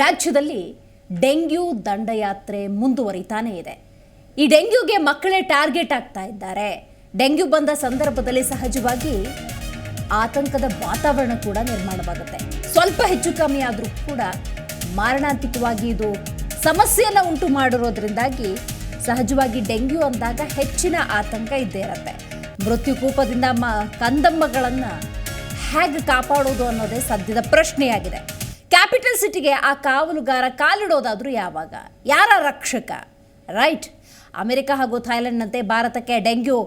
ರಾಜ್ಯದಲ್ಲಿ ಡೆಂಗ್ಯೂ ದಂಡಯಾತ್ರೆ ಮುಂದುವರಿತಾನೇ ಇದೆ. ಈ ಡೆಂಗ್ಯೂಗೆ ಮಕ್ಕಳೇ ಟಾರ್ಗೆಟ್ ಆಗ್ತಾ ಇದ್ದಾರೆ. ಡೆಂಗ್ಯೂ ಬಂದ ಸಂದರ್ಭದಲ್ಲಿ ಸಹಜವಾಗಿ ಆತಂಕದ ವಾತಾವರಣ ಕೂಡ ನಿರ್ಮಾಣವಾಗುತ್ತೆ. ಸ್ವಲ್ಪ ಹೆಚ್ಚು ಕಮ್ಮಿ ಆದರೂ ಕೂಡ ಮಾರಣಾಂತಿಕವಾಗಿ ಇದು ಸಮಸ್ಯೆಯನ್ನು ಉಂಟು ಮಾಡಿರೋದ್ರಿಂದಾಗಿ ಸಹಜವಾಗಿ ಡೆಂಗ್ಯೂ ಅಂದಾಗ ಹೆಚ್ಚಿನ ಆತಂಕ ಇದ್ದೇ ಇರುತ್ತೆ. ಮೃತ್ಯು ಕೂಪದಿಂದ ಮ ಕಂದಮ್ಮಗಳನ್ನು ಹೇಗೆ ಕಾಪಾಡೋದು ಅನ್ನೋದೇ ಸದ್ಯದ ಪ್ರಶ್ನೆಯಾಗಿದೆ. ಸಿಟಿಗೆ ಆ ಕಾವಲುಗಾರ ಕಾಲಿಡೋದಾದರೂ ಯಾವಾಗ? ಯಾರ ರಕ್ಷಕ? ರೈಟ್. ಅಮೆರಿಕ ಹಾಗೂ ಥೈಲ್ಯಾಂಡ್ನಂತೆ ಭಾರತಕ್ಕೆ ಡೆಂಗ್ಯೂ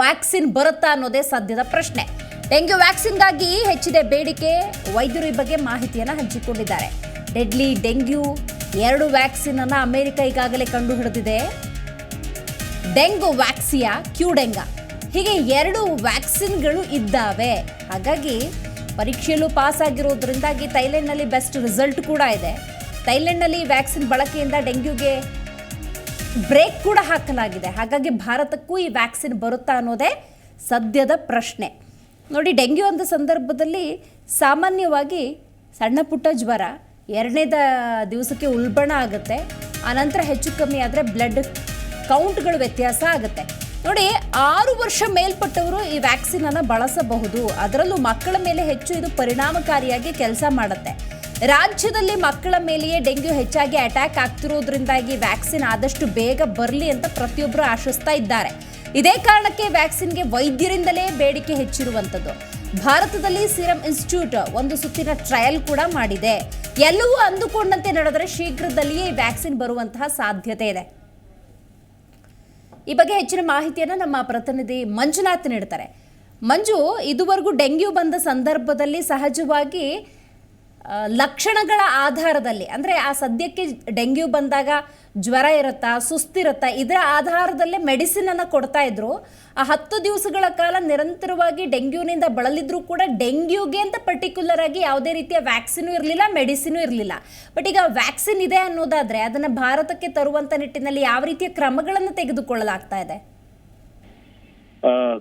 ವ್ಯಾಕ್ಸಿನ್ ಬರುತ್ತಾ ಅನ್ನೋದೇ ಸದ್ಯದ ಪ್ರಶ್ನೆ. ಡೆಂಗ್ಯೂ ವ್ಯಾಕ್ಸಿನ್ಗಾಗಿ ಹೆಚ್ಚಿದೆ ಬೇಡಿಕೆ. ವೈದ್ಯರು ಈ ಬಗ್ಗೆ ಮಾಹಿತಿಯನ್ನು ಹಂಚಿಕೊಂಡಿದ್ದಾರೆ. ಡೆಡ್ಲಿ ಡೆಂಗ್ಯೂ ಎರಡು ವ್ಯಾಕ್ಸಿನ್ ಅನ್ನು ಅಮೆರಿಕ ಈಗಾಗಲೇ ಕಂಡು ಹಿಡಿದಿದೆ ಡೆಂಗು ವ್ಯಾಕ್ಸಿಯಾ ಕ್ಯೂಡೆಂಗಾ ಹೀಗೆ ಎರಡು ವ್ಯಾಕ್ಸಿನ್ಗಳು ಇದ್ದಾವೆ. ಹಾಗಾಗಿ ಪರೀಕ್ಷೆಯಲ್ಲೂ ಪಾಸ್ ಆಗಿರೋದ್ರಿಂದಾಗಿ ಥೈಲ್ಯಾಂಡ್ನಲ್ಲಿ ಬೆಸ್ಟ್ ರಿಸಲ್ಟ್ ಕೂಡ ಇದೆ. ಥೈಲ್ಯಾಂಡ್ನಲ್ಲಿ ವ್ಯಾಕ್ಸಿನ್ ಬಳಕೆಯಿಂದ ಡೆಂಗ್ಯೂಗೆ ಬ್ರೇಕ್ ಕೂಡ ಹಾಕಲಾಗಿದೆ. ಹಾಗಾಗಿ ಭಾರತಕ್ಕೂ ಈ ವ್ಯಾಕ್ಸಿನ್ ಬರುತ್ತಾ ಅನ್ನೋದೇ ಸದ್ಯದ ಪ್ರಶ್ನೆ. ನೋಡಿ, ಡೆಂಗ್ಯೂ ಅಂದ ಸಂದರ್ಭದಲ್ಲಿ ಸಾಮಾನ್ಯವಾಗಿ ಸಣ್ಣ ಪುಟ್ಟ ಜ್ವರ ಎರಡನೇದ ದಿವಸಕ್ಕೆ ಉಲ್ಬಣ ಆಗುತ್ತೆ. ಆನಂತರ ಹೆಚ್ಚು ಕಮ್ಮಿ ಆದರೆ ಬ್ಲಡ್ ಕೌಂಟ್ಗಳು ವ್ಯತ್ಯಾಸ ಆಗುತ್ತೆ. ನೋಡಿ, ಆರು ವರ್ಷ ಮೇಲ್ಪಟ್ಟವರು ಈ ವ್ಯಾಕ್ಸಿನನ್ನು ಬಳಸಬಹುದು. ಅದರಲ್ಲೂ ಮಕ್ಕಳ ಮೇಲೆ ಹೆಚ್ಚು ಇದು ಪರಿಣಾಮಕಾರಿಯಾಗಿ ಕೆಲಸ ಮಾಡುತ್ತೆ. ರಾಜ್ಯದಲ್ಲಿ ಮಕ್ಕಳ ಮೇಲೆಯೇ ಡೆಂಗ್ಯೂ ಹೆಚ್ಚಾಗಿ ಅಟ್ಯಾಕ್ ಆಗ್ತಿರೋದ್ರಿಂದಾಗಿ ವ್ಯಾಕ್ಸಿನ್ ಆದಷ್ಟು ಬೇಗ ಬರಲಿ ಅಂತ ಪ್ರತಿಯೊಬ್ಬರು ಆಶಿಸ್ತಾ ಇದ್ದಾರೆ. ಇದೇ ಕಾರಣಕ್ಕೆ ವ್ಯಾಕ್ಸಿನ್ಗೆ ವೈದ್ಯರಿಂದಲೇ ಬೇಡಿಕೆ ಹೆಚ್ಚಿರುವಂಥದ್ದು. ಭಾರತದಲ್ಲಿ ಸಿರಮ್ ಇನ್ಸ್ಟಿಟ್ಯೂಟ್ ಒಂದು ಸುತ್ತಿನ ಟ್ರಯಲ್ ಕೂಡ ಮಾಡಿದೆ. ಎಲ್ಲವೂ ಅಂದುಕೊಂಡಂತೆ ನಡೆದರೆ ಶೀಘ್ರದಲ್ಲಿಯೇ ಈ ವ್ಯಾಕ್ಸಿನ್ ಬರುವಂತಹ ಸಾಧ್ಯತೆ ಇದೆ. ಈ ಬಗ್ಗೆ ಹೆಚ್ಚಿನ ಮಾಹಿತಿಯನ್ನು ನಮ್ಮ ಪ್ರತಿನಿಧಿ ಮಂಜುನಾಥ್ ನೀಡ್ತಾರೆ. ಮಂಜು ಇದುವರೆಗೂ ಡೆಂಗ್ಯೂ ಬಂದ ಸಂದರ್ಭದಲ್ಲಿ ಸಹಜವಾಗಿ ಲಕ್ಷಣಗಳ ಆಧಾರದಲ್ಲಿ, ಅಂದರೆ ಆ ಸದ್ಯಕ್ಕೆ ಡೆಂಗ್ಯೂ ಬಂದಾಗ ಜ್ವರ ಇರುತ್ತಾ ಸುಸ್ತಿರುತ್ತಾ ಇದರ ಆಧಾರದಲ್ಲೇ ಮೆಡಿಸಿನನ್ನು ಕೊಡ್ತಾ ಇದ್ರು. ಆ ಹತ್ತು ದಿವಸಗಳ ಕಾಲ ನಿರಂತರವಾಗಿ ಡೆಂಗ್ಯೂನಿಂದ ಬಳಲಿದ್ರೂ ಕೂಡ ಡೆಂಗ್ಯೂಗೆ ಅಂತ ಪರ್ಟಿಕ್ಯುಲರ್ ಆಗಿ ಯಾವುದೇ ರೀತಿಯ ವ್ಯಾಕ್ಸಿನೂ ಇರಲಿಲ್ಲ, ಮೆಡಿಸಿನೂ ಇರಲಿಲ್ಲ. ಬಟ್ ಈಗ ವ್ಯಾಕ್ಸಿನ್ ಇದೆ ಅನ್ನೋದಾದರೆ ಅದನ್ನು ಭಾರತಕ್ಕೆ ತರುವಂಥ ನಿಟ್ಟಿನಲ್ಲಿ ಯಾವ ರೀತಿಯ ಕ್ರಮಗಳನ್ನು ತೆಗೆದುಕೊಳ್ಳಲಾಗ್ತಾ ಇದೆ?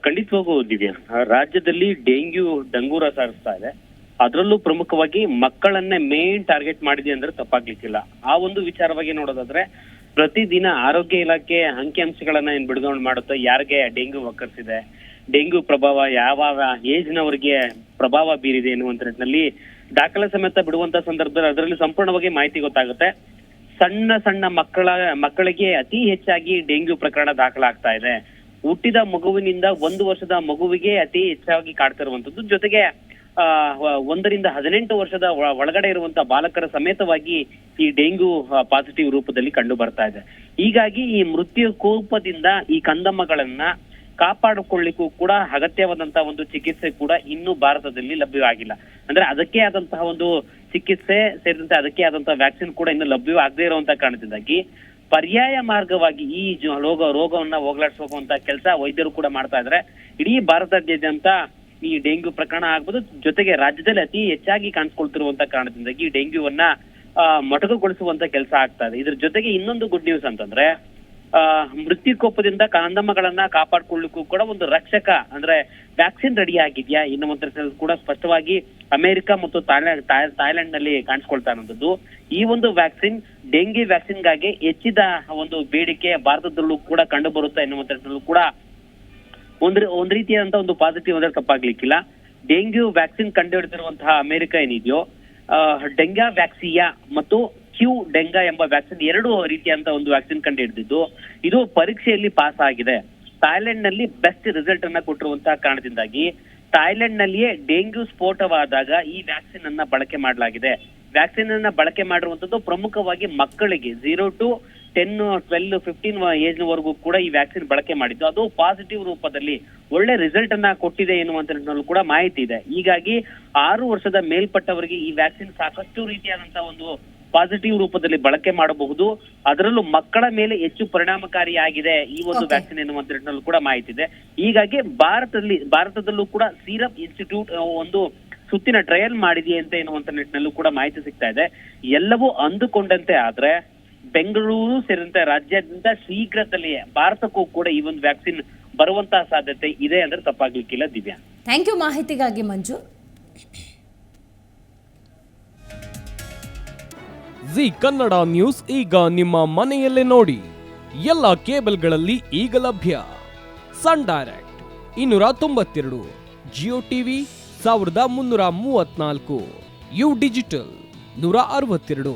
ಖಂಡಿತವಾಗೂ ದಿವ್ಯಾ ರಾಜ್ಯದಲ್ಲಿ ಡೆಂಗ್ಯೂ, ಡಂಗೂರ ಸಾರಿಸ್ತಾ ಇದೆ. ಅದರಲ್ಲೂ ಪ್ರಮುಖವಾಗಿ ಮಕ್ಕಳನ್ನೇ ಮೇನ್ ಟಾರ್ಗೆಟ್ ಮಾಡಿದೆ ಅಂದ್ರೆ ತಪ್ಪಾಗ್ಲಿಕ್ಕಿಲ್ಲ. ಆ ಒಂದು ವಿಚಾರವಾಗಿ ನೋಡೋದಾದ್ರೆ, ಪ್ರತಿದಿನ ಆರೋಗ್ಯ ಇಲಾಖೆ ಅಂಕಿಅಂಶಗಳನ್ನ ಏನ್ ಬಿಡುಗಡೆ ಮಾಡುತ್ತೋ, ಯಾರಿಗೆ ಡೆಂಗ್ಯೂ ಒಕ್ಕರಿಸಿದೆ ಡೆಂಗ್ಯೂ ಪ್ರಭಾವ ಯಾವ ಏಜ್ನವರಿಗೆ ಪ್ರಭಾವ ಬೀರಿದೆ ಎನ್ನುವಂತ ನಿಟ್ಟಿನಲ್ಲಿ ದಾಖಲೆ ಸಮೇತ ಬಿಡುವಂತ ಸಂದರ್ಭದಲ್ಲಿ ಅದರಲ್ಲಿ ಸಂಪೂರ್ಣವಾಗಿ ಮಾಹಿತಿ ಗೊತ್ತಾಗುತ್ತೆ. ಸಣ್ಣ ಸಣ್ಣ ಮಕ್ಕಳ, ಮಕ್ಕಳಿಗೆ ಅತಿ ಹೆಚ್ಚಾಗಿ ಡೆಂಗ್ಯೂ ಪ್ರಕರಣ ದಾಖಲಾಗ್ತಾ ಇದೆ. ಹುಟ್ಟಿದ ಮಗುವಿನಿಂದ ಒಂದು ವರ್ಷದ ಮಗುವಿಗೆ ಅತಿ ಹೆಚ್ಚಾಗಿ ಕಾಡ್ತಿರುವಂತದ್ದು ಜೊತೆಗೆ ಒಂದರಿಂದ ಹದಿನೆಂಟು ವರ್ಷದ ಒಳಗಡೆ ಇರುವಂತಹ ಬಾಲಕರ ಸಮೇತವಾಗಿ ಈ ಡೆಂಗ್ಯೂ ಪಾಸಿಟಿವ್ ರೂಪದಲ್ಲಿ ಕಂಡು ಬರ್ತಾ ಇದೆ. ಹೀಗಾಗಿ ಈ ಮೃತ್ಯು ಕೋಪದಿಂದ ಈ ಕಂದಮ್ಮಗಳನ್ನ ಕಾಪಾಡಿಕೊಳ್ಳಿಕ್ಕೂ ಕೂಡ ಅಗತ್ಯವಾದಂತಹ ಒಂದು ಚಿಕಿತ್ಸೆ ಕೂಡ ಇನ್ನೂ ಭಾರತದಲ್ಲಿ ಲಭ್ಯವಾಗಿಲ್ಲ. ಅಂದ್ರೆ ಅದಕ್ಕೆ ಆದಂತಹ ಒಂದು ಚಿಕಿತ್ಸೆ ಸೇರಿದಂತೆ ಅದಕ್ಕೆ ಆದಂತಹ ವ್ಯಾಕ್ಸಿನ್ ಕೂಡ ಇನ್ನು ಲಭ್ಯವಾಗದೇ ಇರುವಂತಹ ಕಾರಣದಿಂದಾಗಿ ಪರ್ಯಾಯ ಮಾರ್ಗವಾಗಿ ಈ ರೋಗ, ರೋಗವನ್ನ ಹೋಗಲಾಡಿಸುವಂತ ಕೆಲಸ ವೈದ್ಯರು ಕೂಡ ಮಾಡ್ತಾ ಇದ್ದಾರೆ ಇಡೀ ಭಾರತಾದ್ಯಂತ ಈ ಡೆಂಗ್ಯೂ ಪ್ರಕರಣ ಆಗ್ಬೋದು. ಜೊತೆಗೆ ರಾಜ್ಯದಲ್ಲಿ ಅತಿ ಹೆಚ್ಚಾಗಿ ಕಾಣಿಸ್ಕೊಳ್ತಿರುವಂತ ಕಾರಣದಿಂದಾಗಿ ಡೆಂಗ್ಯೂವನ್ನ ಮೊಟಕುಗೊಳಿಸುವಂತ ಕೆಲಸ ಆಗ್ತಾ ಇದೆ. ಇದ್ರ ಜೊತೆಗೆ ಇನ್ನೊಂದು ಗುಡ್ ನ್ಯೂಸ್ ಅಂತಂದ್ರೆ, ಆ, ಮೃತ್ಯುಕೋಪದಿಂದ ಕಂದಮ್ಮಗಳನ್ನ ಕಾಪಾಡ್ಕೊಳ್ಳಿಕ್ಕೂ ಕೂಡ ಒಂದು ರಕ್ಷಕ, ಅಂದ್ರೆ ವ್ಯಾಕ್ಸಿನ್ ರೆಡಿ ಆಗಿದ್ಯಾ? ಎನ್ನುವಂತ ಕೂಡ ಸ್ಪಷ್ಟವಾಗಿ ಅಮೆರಿಕ ಮತ್ತು ಥಾಯ್ಲ್ಯಾಂಡ್ ಥಾಯ್ಲೆಂಡ್ನಲ್ಲಿ ಕಾಣಿಸ್ಕೊಳ್ತಾ ಇರುವಂತದ್ದು ಈ ಒಂದು ವ್ಯಾಕ್ಸಿನ್ ಡೆಂಗಿ ವ್ಯಾಕ್ಸಿನ್ಗಾಗಿ ಹೆಚ್ಚಿದ ಒಂದು ಬೇಡಿಕೆ ಭಾರತದಲ್ಲೂ ಕೂಡ ಕಂಡು ಬರುತ್ತೆ? ಕೂಡ ಒಂದ್ ಒಂದ್ ರೀತಿಯಾದಂತ ಒಂದು ಪಾಸಿಟಿವ್ ಅಂದ್ರೆ ತಪ್ಪಾಗ್ಲಿಕ್ಕಿಲ್ಲ. ಡೆಂಗ್ಯೂ ವ್ಯಾಕ್ಸಿನ್ ಕಂಡುಹಿಡಿದಿರುವಂತಹ ಅಮೆರಿಕ ಏನಿದೆಯೋ ಡೆಂಗಾ ವ್ಯಾಕ್ಸಿಯಾ ಮತ್ತು ಕ್ಯೂ ಡೆಂಗಾ ಎಂಬ ವ್ಯಾಕ್ಸಿನ್ ಎರಡು ರೀತಿಯಂತ ಒಂದು ವ್ಯಾಕ್ಸಿನ್ ಕಂಡುಹಿಡಿದಿದ್ದು, ಇದು ಪರೀಕ್ಷೆಯಲ್ಲಿ ಪಾಸ್ ಆಗಿದೆ. ಥಾಯ್ಲೆಂಡ್ನಲ್ಲಿ ಬೆಸ್ಟ್ ರಿಸಲ್ಟ್ ಅನ್ನ ಕೊಟ್ಟಿರುವಂತಹ ಕಾರಣದಿಂದಾಗಿ ಥಾಯ್ಲೆಂಡ್ ನಲ್ಲಿಯೇ ಡೆಂಗ್ಯೂ ಸ್ಫೋಟವಾದಾಗ ಈ ವ್ಯಾಕ್ಸಿನ್ ಅನ್ನ ಬಳಕೆ ಮಾಡಲಾಗಿದೆ. ವ್ಯಾಕ್ಸಿನ್ ಅನ್ನ ಬಳಕೆ ಮಾಡಿರುವಂತದ್ದು ಪ್ರಮುಖವಾಗಿ ಮಕ್ಕಳಿಗೆ zero to ten twelve fifteen age ವರೆಗೂ ಕೂಡ ಈ ವ್ಯಾಕ್ಸಿನ್ ಬಳಕೆ ಮಾಡಿದ್ದು. ಅದು ಪಾಸಿಟಿವ್ ರೂಪದಲ್ಲಿ ಒಳ್ಳೆ ರಿಸಲ್ಟ್ ಅನ್ನ ಕೊಟ್ಟಿದೆ ಎನ್ನುವಂತ ನಿಟ್ಟಿನಲ್ಲೂ ಕೂಡ ಮಾಹಿತಿ ಇದೆ. ಹೀಗಾಗಿ ಆರು ವರ್ಷದ ಮೇಲ್ಪಟ್ಟವರಿಗೆ ಈ ವ್ಯಾಕ್ಸಿನ್ ಸಾಕಷ್ಟು ರೀತಿಯಾದಂತಹ ಒಂದು ಪಾಸಿಟಿವ್ ರೂಪದಲ್ಲಿ ಬಳಕೆ ಮಾಡಬಹುದು. ಅದರಲ್ಲೂ ಮಕ್ಕಳ ಮೇಲೆ ಹೆಚ್ಚು ಪರಿಣಾಮಕಾರಿಯಾಗಿದೆ ಈ ಒಂದು ವ್ಯಾಕ್ಸಿನ್ ಎನ್ನುವಂತ ನಿಟ್ಟಿನಲ್ಲೂ ಕೂಡ ಮಾಹಿತಿ ಇದೆ. ಹೀಗಾಗಿ ಭಾರತದಲ್ಲಿ ಭಾರತದಲ್ಲೂ ಕೂಡ ಸೀರಪ್ ಇನ್ಸ್ಟಿಟ್ಯೂಟ್ ಒಂದು ಸುತ್ತಿನ ಟ್ರಯಲ್ ಮಾಡಿದೆಯಂತೆ ಎನ್ನುವಂತ ನಿಟ್ಟಿನಲ್ಲೂ ಕೂಡ ಮಾಹಿತಿ ಸಿಗ್ತಾ ಇದೆ. ಎಲ್ಲವೂ ಅಂದುಕೊಂಡಂತೆ ಆದ್ರೆ ಬೆಂಗಳೂರು ಸೇರಿದಂತೆ ರಾಜ್ಯಾದ್ಯಂತ ಶೀಘ್ರದಲ್ಲಿಯೇ ಭಾರತಕ್ಕೂ ಕೂಡ ಈ ಒಂದು ವ್ಯಾಕ್ಸಿನ್ ಬರುವಂತಹ ಸಾಧ್ಯತೆ ಇದೆ ಅಂದ್ರೆ ತಪ್ಪಾಗ್ಲಿಕ್ಕಿಲ್ಲ ದಿವ್ಯಾ. ಥ್ಯಾಂಕ್ ಯು ಮಾಹಿತಿಗಾಗಿ ಮಂಜು. ಜಿ ಕನ್ನಡ ನ್ಯೂಸ್ ಈಗ ನಿಮ್ಮ ಮನೆಯಲ್ಲೇ ನೋಡಿ. ಎಲ್ಲ ಕೇಬಲ್ಗಳಲ್ಲಿ ಈಗ ಲಭ್ಯ. ಸನ್ ಡೈರೆಕ್ಟ್ ಇನ್ನೂರ ತೊಂಬತ್ತೆರಡು ಜಿಯೋ ಟಿವಿ ಸಾವಿರದ ಮುನ್ನೂರ ಮೂವತ್ನಾಲ್ಕು ಯು ಡಿಜಿಟಲ್ ನೂರ ಅರವತ್ತೆರಡು.